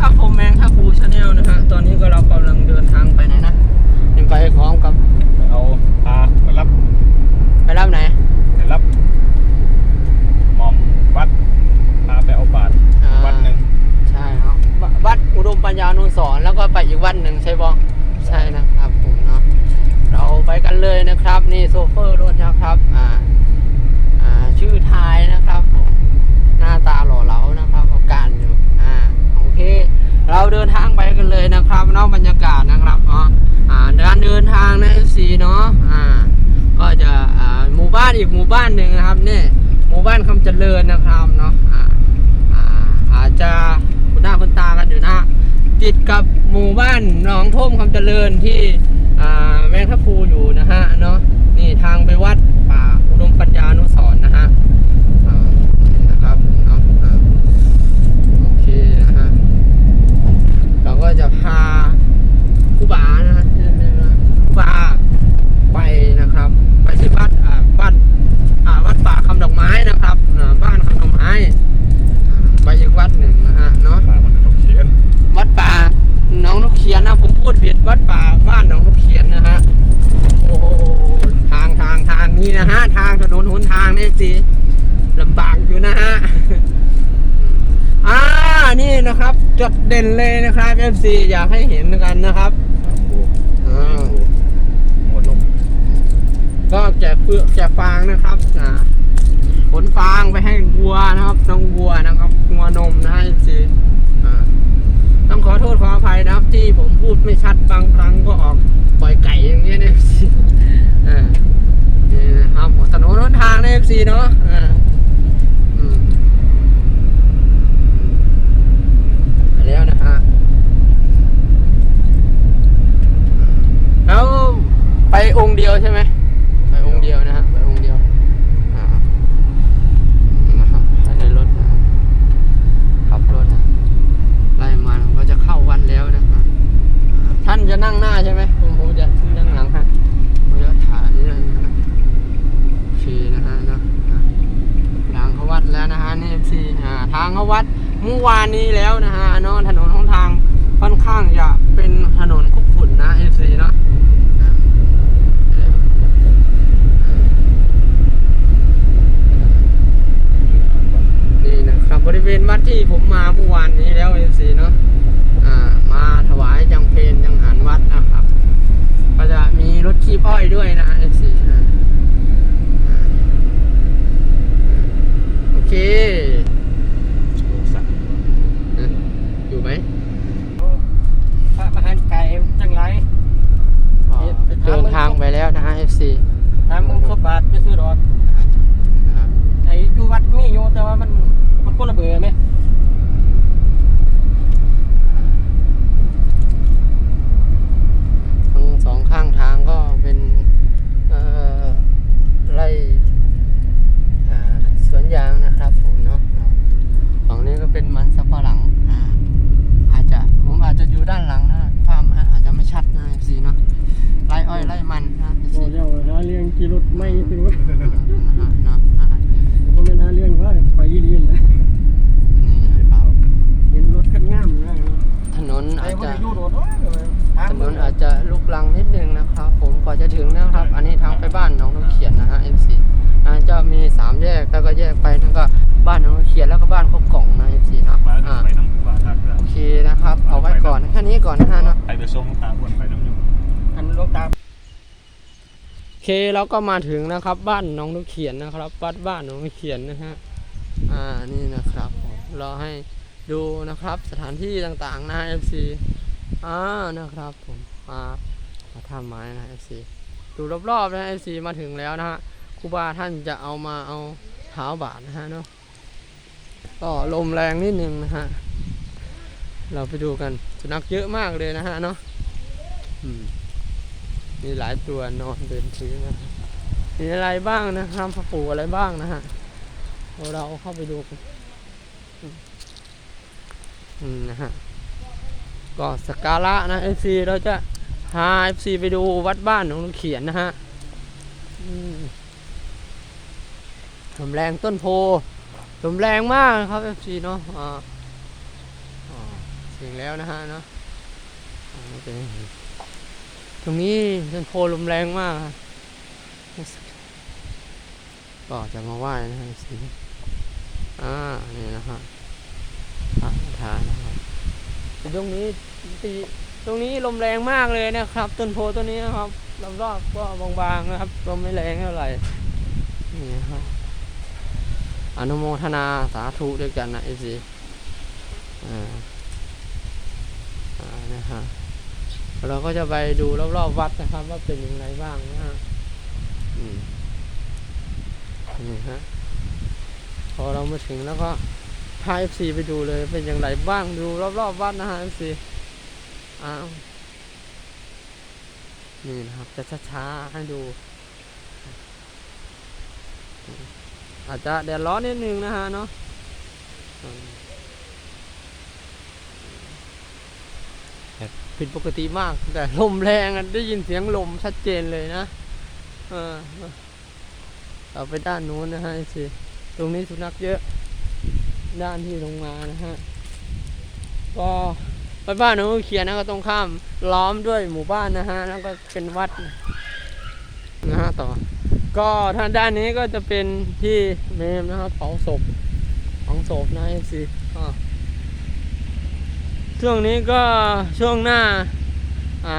ครับผมแมงทัพูชาแนลนะฮะตอนนี้ก็เรากำลังเดินทางไปไหนนะยังไปพร้อมกับเอาพามารับไปรับไหนไปรับหมอมวัดพาไปเอาบาตรอ่าวัดหนึ่งใช่ครับววัดอุดมปัญญานุสรณ์แล้วก็ไปอีกวัดหนึ่งใช่บองใช่นะครับผมเนาะเราไปกันเลยนะครับ นี่โซเฟอร์รถนะครับอ่าอ่าชื่อไทยนะครับผมหน้าตาหล่อเหลานะครับกับการอยู่อ่าโอเค เราเดินทางไปกันเลยนะครับนอกบรรยากาศนะครับอ๋ออ่าการเดินทางในสีเนาะอ่าก็จะอ่าหมู่บ้านอีกหมู่บ้านหนึ่งนะครับเนี่ยหมู่บ้านคำเจริญนะครับเนาะอ่าอ่าอาจจะคุณหน้าคุณตากันอยู่นะติดกับหมู่บ้านหนองท่มคำเจริญที่อ่าแมงทับพูอยู่นะฮะเนาะนี่ทางไปวัดป่าอุดมปัญญานุสรณ์นะฮะอ่านะครับผมเนาะอ่าโอเคนะฮะเราก็จะพาครูบานะฮะครูบาไปนะครับ ไปที่วัดอ่าวัดอ่าวัดป่าคำดอกไม้นะครับอ่าบ้านคำดอกไม้ ไปอีกวัดหนึ่งนะฮะเนาะ พามันเขาเขียน วัดป่าหน้องนกเขียนนะผมพูดผิดวัดป่าบ้านหนองนกเขียนนะฮะโอ้โหทางทางทาง นี้นะฮะ ทางถนนหนทางนี่สิลำบากอยู่นะฮะอ่านี่นะครับ จุดเด่นเลยนะครับ FC อยากให้เห็นกันนะครับโอ้อ่าหมดลมก็แจกเปลือกแจกฟางนะครับอ่าขนฟางไปให้วัวนะครับน้องวัวนะครับงัวนมนะฮะสิอ่าต้องขอโทษขออภัยนะครับ ที่ผมพูดไม่ชัดบางครั้งก็ออกปล่อยไก่อย่างเงี้ยนะสิอ่านี่นะครับถนนห นทางในเอฟซีเนาะอ่าอืมไปแล้วนะฮะแล้วไปองค์เดียวใช่ไหม ไปองค์เดียวนะฮะไปองค์เดียวอ่านะครับไปในรถนะขับรถนะไล่มาเราก็จะเข้าวันแล้วนะครับอ่าท่านจะนั่งหน้าใช่ไหมผมผมจะนั่งหลังฮะผมจะถ่ายนี่เลยนะครับโอเคนะฮะเนอะอะทางเขาวัดแล้วนะฮะนี่ซีอ่าทาง เมื่อวานนี้แล้วนะฮะนอนถนนของทางค่อนข้างจะเป็นถนนคุกฝุ่นนะเอฟซีเนาะนี่นะครับบริเวณวัดที่ผมมาเมื่อวานนี้แล้วเอฟซีเนาะอ่ามาถวายจังเพลจังหันวัดนะครับ ก็จะมีรถขี้อ้อยด้วยนะเอซีโอเค โอ้สัตว์ อะอยู่ไหม พระมหาไก่จังไร อ๋อเดินทาง ไปแล้วนะฮะเอฟซีทำมึงครบบาทจะซื้อดอกไอ้อยู่วัดมีอยู่แต่ว่ามันมันคนละเบอร์ไหม ทั้งสองข้างทางก็เป็นเอ่อไร่อ่าสวนยางนะครับผมเนาะฝั่งนี้ก็เป็นมันสับปะหลังอ่าอาจจะผมอาจจะอยู่ด้านหลังนะภาพอาจจะไม่ชัดนะสีเนาะไร่ อ้อยไร่มันนะโอ้สีเดี๋ยวหาเรื่องกี่รถไม่ถึงว่านะฮะเนาะอ่าผมก็เป็นหาเรื่องว่าไปอีเลียนนะนี่นะครับ เห็นรถกันง่ามนะถนนไอ้อาจพวกจะนี้อยู่โดดว่าถนนอาจจะลุกลังนิดนึงนะครับผมกว่าจะถึงนะครับ อันนี้ทางไปบ้านหน้องนกเขียนนะฮะ FC อ่าจะมีสามแยกแล้วก็แยกไปนั่นก็บ้านหน้องนกเขียนแล้วก็บ้านคบกล่องนะ FC เนาะมาอ่าไปน้ำบาททักโอเคนะครับ เอาไว้ก่อนแค่นี้ก่อนนะฮะเนาะ ไปไปส่งตาคนไปน้ำอยู่อันหลวงตาโอ เคเราก็มาถึงนะครับบ้านน้องนกเขียนนะครับวัดบ้านน้องนกเขียนนะฮะอ่านี่นะครับผมเราให้ดูนะครับสถานที่ต่างๆนะ FC อ่านะครับผมมามาทำไม้นะ FC ดูรอบๆนะ FC มาถึงแล้วนะฮะครูบาท่านจะเอามาเอาเท้าบาทนะฮะเนาะก็ลมแรงนิดนึงนะฮะเราไปดูกันสุนัขเยอะมากเลยนะฮะเนาะอืม มีหลายตัวนอนเดินพื้นนะมีอะไรบ้างนะครับพระปู่อะไรบ้างนะฮะเราเข้าไปดูกันนะฮะก็สการะนะ FC เราจะพา FC ไปดูวัดบ้านของลุงเขียนนะฮะลมแรงต้นโพลมแรงมากครับ FC เนาะอ่าอ่าถึงแล้วนะฮะเนาะ ตรงนี้เป็นโพลมแรงมากฮะก็จะมาไหว้นะฮะสิอ่า นี่นะฮะพระประธานนะครับตรงนี้ตีตรงนี้ลมแรงมากเลยนะครับ ต้นโพต้นนี้นะครับรอบๆก็บางๆนะครับลมไม่แรงเท่าไหร่นี่นะครับอนุโมทนาสาธุด้วยกันนะเอซีอ่าอ่านะฮะ เราก็จะไปดูรอบๆวัดนะครับ ว่าเป็นอย่างไรบ้างนะฮะนี่ฮะพอเรามาถึงแล้วก็พาเอฟซีไปดูเลยเป็นอย่างไรบ้างดูรอบๆวัดนะฮะเอฟซีอ้าวนี่นะครับจะช้าๆให้ดูอาจจะแดดร้อนนิดนึงนะฮะเนาะอืมแบบ ผิดปกติมาก แต่ลมแรงอะได้ยินเสียงลมชัดเจนเลยนะเออเอาไปด้านนู้นนะฮะสิตรงนี้สุนัขเยอะ ด้านที่ลงมานะฮะก็ไปบ้านหนูเขียนนะก็ตรงข้ามล้อมด้วยหมู่บ้านนะฮะแล้วก็เป็นวัดนะฮะต่อ ก็ทางด้านนี้ก็จะเป็นที่เมมนะครับเผาศพเผาศพนะเอซี ช่วงนี้ก็ช่วงหน้าอ่า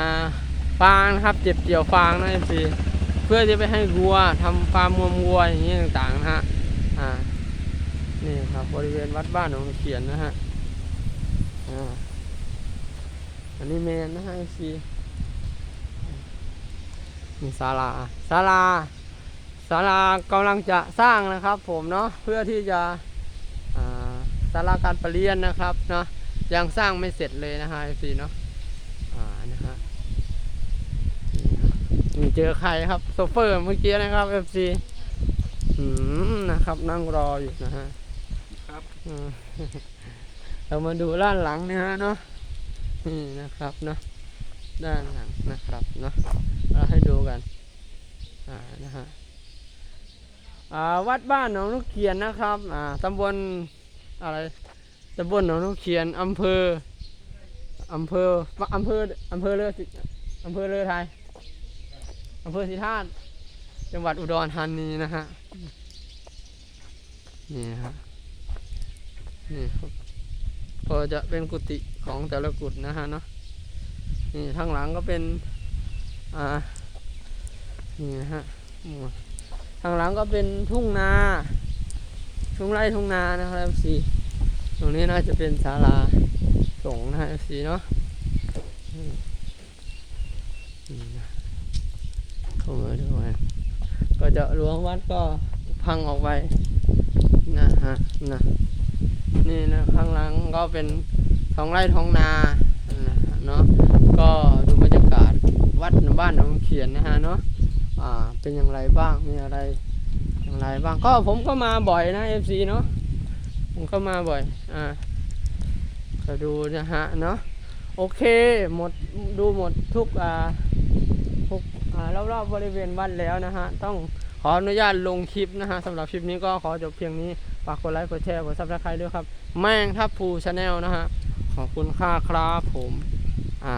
ฟางนะครับเจ็บเกี่ยวฟางนะเอซีเพื่อจะไปให้วัวทำฟาร์มวัววัวอย่างนี้ต่างๆนะฮะอ่านี่ครับบริเวณวัดบ้านของเขียนนะฮะอ่าอันนี้เมนนะฮะเอซีมีศาลาศาลาศาลากำลังจะสร้างนะครับ ผมเนาะเพื่อที่จะศาลาการประเรียนนะครับเนาะ ยังสร้างไม่เสร็จเลยนะฮะเอฟซีเนาะอ่านะฮะนี่เจอใครครับโซเฟอร์เมื่อกี้นะครับเอฟซีอืมนะครับนั่งรออยู่นะฮะครับอืมเรามาดูด้านหลังนะฮะเนาะนี่นะครับเนาะด้านหลังนะครับเนาะเราให้ดูกันอ่านะฮะอ่าวัดบ้านหนองนุกเขียนนะครับอ่าตำบลอะไร ตำบลหนองนกเขียนอำเภออำเภออำเภออำเภอเลือสิอำเภอเลือไทยอำเภอสิท่านจังหวัดอุดรธานีนะฮะนี่ฮะนี่ครับก็จะเป็นกุฏิของแต่ละกุฏนะฮะเนาะนี่ข้างหลังก็เป็นอ่านี่ฮะหมู่ทางหลังก็เป็นทุ่งนาทุ่งไร่ทุ่งนานะครับสี่ ตรงนี้น่าจะเป็นศาลาสงฆ์นะสีเนาะเข้ามาด้วยก็จะหลวงวัดก็พังออกไปนะฮะนะนี่นะข้างหลังก็เป็นท้องไร่ท้องนานะฮะเนาะก็ดูบรรยากาศวัดบ้านหนองเขียนนะฮะเนาะอ่าเป็นอย่างไรบ้างมีอะไรอย่างไรบ้างก็ผมก็มาบ่อยนะ FC เนาะ ผมก็มาบ่อย อ่าก็ดูนะฮะเนาะโอเค หมดดูหมดทุกอ่าทุกอ่ารอบๆบริเวณวัดแล้วนะฮะ ต้องขออนุญาตลงคลิปนะฮะสำหรับคลิปนี้ก็ขอจบเพียงนี้ฝากกดไลค์กดแชร์กดซับสไครต์ด้วยครับ แม่งทับภูชาแนลนะฮะ ขอบคุณค่าครับผม อ่า